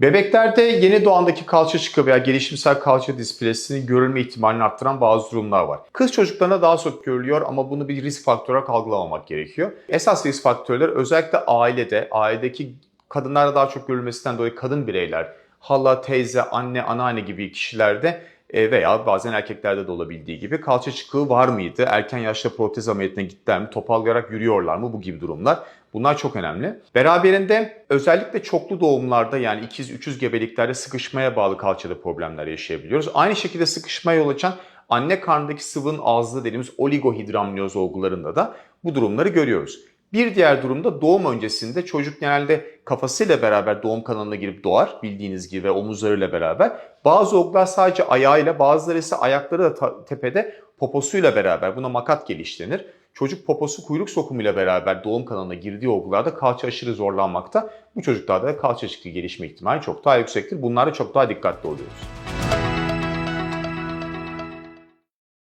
Bebeklerde yeni doğandaki kalça çıkı veya gelişimsel kalça displesinin görülme ihtimalini arttıran bazı durumlar var. Kız çocuklarında daha çok görülüyor ama bunu bir risk faktörü olarak algılamamak gerekiyor. Esas risk faktörler özellikle ailede, ailedeki kadınlarda daha çok görülmesinden dolayı kadın bireyler, hala, teyze, anne, anneanne gibi kişilerde veya bazen erkeklerde de olabildiği gibi kalça çıkığı var mıydı? Erken yaşta protez ameliyatına gittiler mi? Topallayarak yürüyorlar mı? Bu gibi durumlar. Bunlar çok önemli. Beraberinde özellikle çoklu doğumlarda yani ikiz, üçüz gebeliklerde sıkışmaya bağlı kalçada problemler yaşayabiliyoruz. Aynı şekilde sıkışmaya yol açan anne karnındaki sıvının azlığı dediğimiz oligohidramniyoz olgularında da bu durumları görüyoruz. Bir diğer durumda doğum öncesinde çocuk genelde kafasıyla beraber doğum kanalına girip doğar bildiğiniz gibi ve omuzlarıyla beraber. Bazı olgular sadece ayağıyla bazıları ise ayakları da tepede poposuyla beraber buna makat geliştirir. Çocuk poposu kuyruk sokumuyla beraber doğum kanalına girdiği olgularda kalça aşırı zorlanmakta. Bu çocuklarda da kalça çıkığı gelişme ihtimali çok daha yüksektir. Bunlarda çok daha dikkatli oluyoruz.